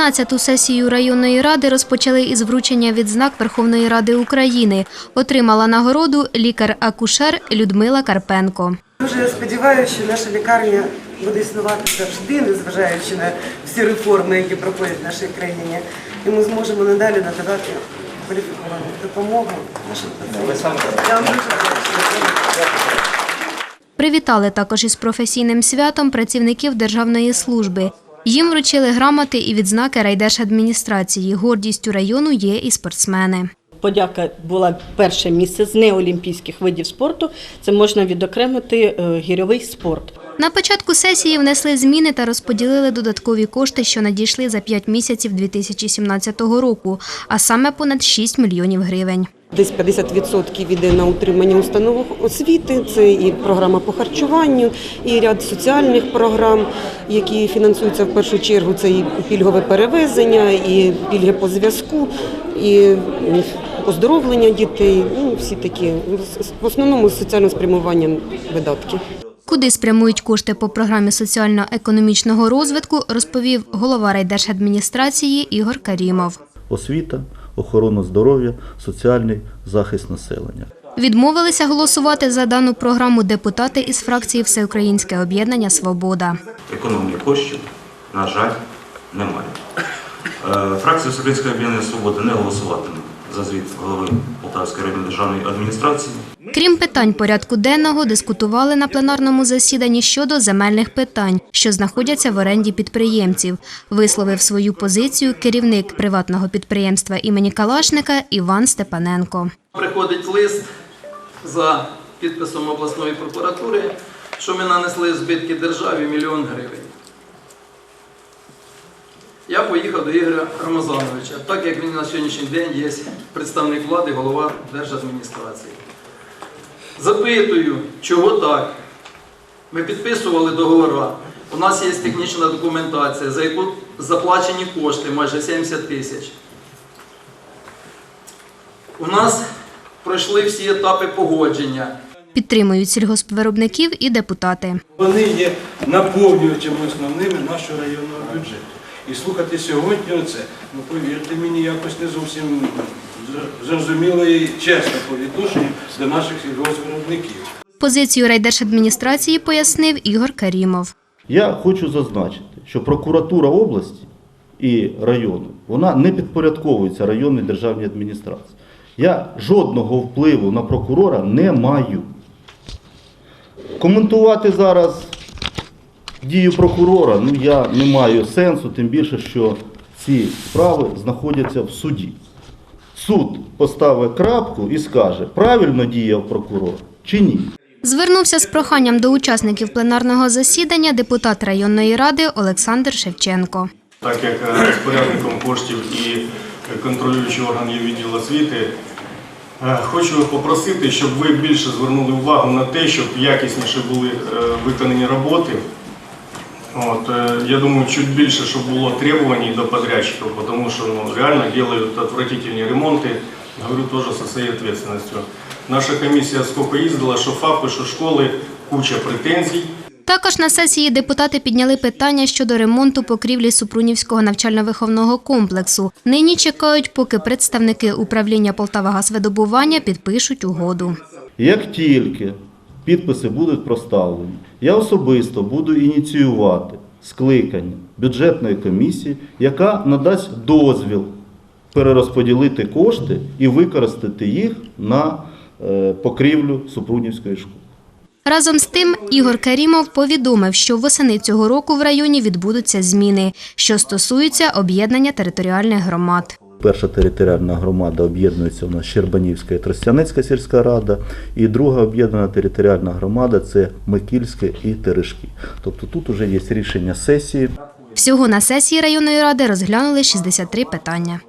13-ту сесію районної ради розпочали із вручення відзнак Верховної Ради України. Отримала нагороду лікар-акушер Людмила Карпенко. Дуже сподіваюся, що наша лікарня буде існувати завжди, незважаючи на всі реформи, які проходять в нашій країні, і ми зможемо надалі надавати кваліфіковану допомогу нашим пацієнтам. Я вам дуже. Привітали також із професійним святом працівників Державної служби. Їм вручили грамоти і відзнаки райдержадміністрації. Гордістю району є і спортсмени. Подяка була перше місце з неолімпійських видів спорту. Це можна відокремити е, гірьовий спорт. На початку сесії внесли зміни та розподілили додаткові кошти, що надійшли за 5 місяців 2017 року, а саме понад 6 мільйонів гривень. Десь 50% іде на утримання установ освіти. Це і програма по харчуванню, і ряд соціальних програм, які фінансуються в першу чергу. Це і пільгове перевезення, і пільги по зв'язку, і оздоровлення дітей. Ну всі такі в основному з соціальним спрямуванням видатки. Куди спрямують кошти по програмі соціально-економічного розвитку, розповів голова райдержадміністрації Ігор Карімов. освіта, охорона здоров'я, соціальний захист населення. Відмовилися голосувати за дану програму депутати із фракції Всеукраїнське об'єднання Свобода. економії коштів, на жаль, немає. Е, Фракція Всеукраїнське об'єднання свободи не голосуватиме за звіт голови Полтавської районної державної адміністрації. Крім питань порядку денного, дискутували на пленарному засіданні щодо земельних питань, що знаходяться в оренді підприємців. Висловив свою позицію керівник приватного підприємства імені Калашника Іван Степаненко. Приходить лист за підписом обласної прокуратури, що ми нанесли збитки державі мільйон гривень. Я поїхав до Ігоря Рамазановича, так як він на сьогоднішній день є представник влади, голова держадміністрації. Запитую, чого так? Ми підписували договори. У нас є технічна документація, за яку заплачені кошти майже 70 тисяч. У нас пройшли всі етапи погодження. Підтримують сільгоспвиробників і депутати. Вони є наповнювачами основними нашого районного бюджету. І слухати сьогодні оце, ну повірте мені, якось не зовсім зрозуміло і чесно по відношенню до наших сільгоспвиробників. Позицію райдержадміністрації пояснив Ігор Карімов. Я хочу зазначити, що прокуратура області і району вона не підпорядковується районній державній адміністрації. Я жодного впливу на прокурора не маю. Коментувати зараз дію прокурора ну, я не маю сенсу, тим більше, що ці справи знаходяться в суді. Суд поставить крапку і скаже, правильно діяв прокурор чи ні. Звернувся з проханням до учасників пленарного засідання депутат районної ради Олександр Шевченко. Так як е, розпорядником коштів і контролюючий орган є відділ освіти, е, хочу попросити, щоб ви більше звернули увагу на те, щоб якісніше були е, виконані роботи. От, е, я думаю, чуть більше, щоб було требувань до подрядчиків, тому що ну, реально делают отвратительные ремонти, говорю тоже со своей ответственностью. Наша комісія сколько їздила, що ФАПи, що школи, куча претензій. Також на сесії депутати підняли питання щодо ремонту покрівлі Супрунівського навчально-виховного комплексу. Нині чекають, поки представники управління Полтавагазвидобування підпишуть угоду. Як тільки підписи будуть проставлені, я особисто буду ініціювати скликання бюджетної комісії, яка надасть дозвіл перерозподілити кошти і використати їх на е, покрівлю Супрунівської школи. Разом з тим, Ігор Карімов повідомив, що восени цього року в районі відбудуться зміни, що стосуються об'єднання територіальних громад. Перша територіальна громада об'єднується у нас Щербанівська і Тростяницька сільська рада, і друга об'єднана територіальна громада це Микільське і Терешки. Тобто тут вже є рішення сесії. Всього на сесії районної ради розглянули 63 питання.